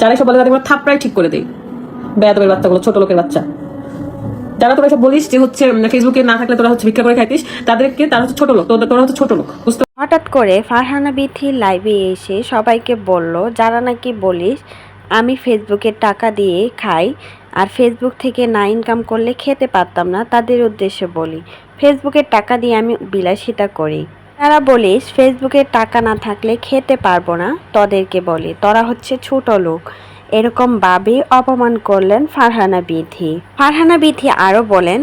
যারা এসব বলে তাদের থাপড়াই ঠিক করে দেই। বেয়াদবের বাচ্চাগুলো, ছোট লোকের বাচ্চা। যারা তোরা এসব বলিস যে হচ্ছে ফেসবুকে না থাকলে তোরা হচ্ছে ভিক্ষা করে খাইতিস, তাদেরকে তারা হচ্ছে ছোট লোক তোরা হচ্ছে ছোট লোক, বুঝতে হঠাৎ করে ফারহানা বিথি লাইভে এসে সবাইকে বলল, যারা নাকি বলিস, আমি ফেসবুকে টাকা দিয়ে খাই, আর ফেসবুক থেকে না ইনকাম করলে খেতে পারতাম না, তাদের উদ্দেশ্যে বলি। ফেসবুকের টাকা দিয়ে আমি বিলাসিতা করি। তারা বলিস ফেসবুকে টাকা না থাকলে খেতে পারব না। তোদেরকে বলি, তোরা হচ্ছে ছোট লোক। এরকম ভাবে অপমান করলেন ফারহানা বিথি। ফারহানা বিথি আরও বলেন,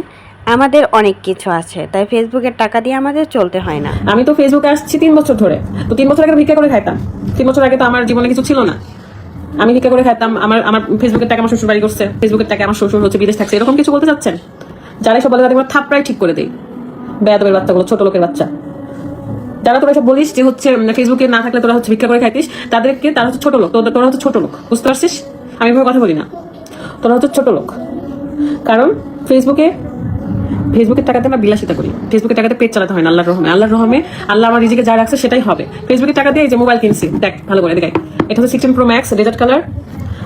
আমাদের অনেক কিছু আছে, তাই ফেসবুকের টাকা দিয়ে আমাদের চলতে হয় না। আমি তো ফেসবুকে আসছি তিন বছর ধরে। তো তিন বছর আগে ভিক্ষা করে খাইতাম। তিন বছর আগে তো আমার জীবনে কিছু ছিল না। আমি ভিক্ষা করে খাইতাম, আমার আমার ফেসবুকের টাকা আমার শ্বশুর বাড়ি করছে, ফেসবুকের টাকা আমার শ্বশুর হচ্ছে বিদেশ থাকছে, এরকম কিছু বলতে চাচ্ছেন? যারা সব বলে তাদের থাপড়াই ঠিক করে দেই। বেয়াদবের বাচ্চাগুলো, ছোট লোকের বাচ্চা। যারা তোরা এসব বলিস যে হচ্ছে ফেসবুকে না থাকলে তোরা হচ্ছে ভিক্ষা করে খাইতিস, তাদেরকে তারা হচ্ছে ছোট লোক। তোরা হচ্ছে ছোট লোক, বুঝতে পারছিস? আমি এভাবে কথা বলি না। তোরা হচ্ছে ছোট লোক। কারণ ফেসবুকে ফেসবুকের টাকাতে আমরা বিলাসিতা করি। ফেসবুকের টাকাতে পেট চালাতে হয় না, আল্লাহর রহমে। আল্লাহর রহমে আল্লাহ আমার নিজেকে যা রাখছে সেটাই হবে। ফেসবুকের টাকা দিয়ে যে মোবাইল কিনছি, দেখ, ভালো করে দেখ এটা হচ্ছে sixteen pro max desert colour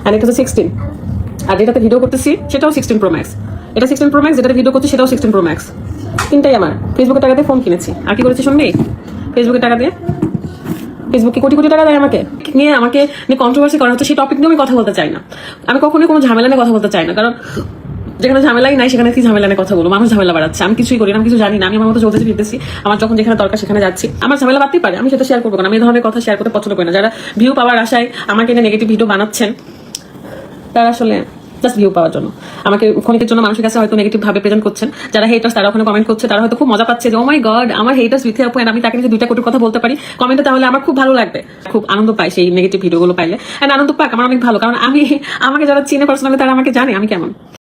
আর এটা হচ্ছে সিক্সটিন আর যেটাতে ভিডিও করতেছি, সেটাও সিক্সটিন প্রো ম্যাক্স এটা সিক্সটিন প্রো ম্যাক্স যেটাতে ভিডিও করছি, সেটাও সিক্সটিন প্রো ম্যাক্স তিনটাই আমার। ফেসবুকের টাকা দিয়ে ফোন কিনেছি। আর কি করেছি শুনবি? ফেসবুকের টাকা দিয়ে? ফেসবুকে কোটি কোটি টাকা দেয় আমাকে? নিয়ে আমাকে নিয়ে কন্ট্রোভার্সি করা হচ্ছে, সেই টপিক নিয়ে আমি কথা বলতে চাই না। আমি কখনোই কোনো ঝামেলা নিয়ে কথা বলতে চাই না, কারণ যেখানে ঝামেলাই নাই, সেখানে কি ঝামেলা নিয়ে কথা বলব? মানুষ ঝামেলা বাড়াচ্ছে, আমি কিছুই করি না, আমি কিছু জানি না, আমি আমার মতো চলতেছি ফিরতেছি, আমার যখন যেখানে দরকার সেখানে যাচ্ছি। আমার ঝামেলা বাড়তেই পারে, আমি সেটা শেয়ার করব না, আমি এই ধরনের কথা শেয়ার করতে পছন্দ করি না। যারা ভিউ পাওয়ার আশায় আমাকে নিয়ে নেগেটিভ ভিডিও বানাচ্ছেন, তারা আসলে জাস্ট ভিউ পাওয়ার জন্য। আমাকে ক্ষণিকের জন্য মানুষের কাছে হয়তো নেগেটিভ ভাবে প্রেজেন্ট করছেন। যারা হেটার্স তারা ওখানে কমেন্ট করছে, তারা হয়তো খুব মজা পাচ্ছে যে ও মাই গড আমার হেটার্স উইথ আপু আমি তাকে যদি দুইটা কোটির কথা বলতে পারি। কমেন্টে তাহলে আমার খুব ভালো লাগবে। খুব আনন্দ পাই সেই নেগেটিভ ভিডিওগুলো পাইলে। অ্যান্ড আনন্দ পাক, আমার অনেক ভালো। কারণ আমি, আমাকে যারা চিনে পার্সোনালি তারা আমাকে জানে আমি কেমন।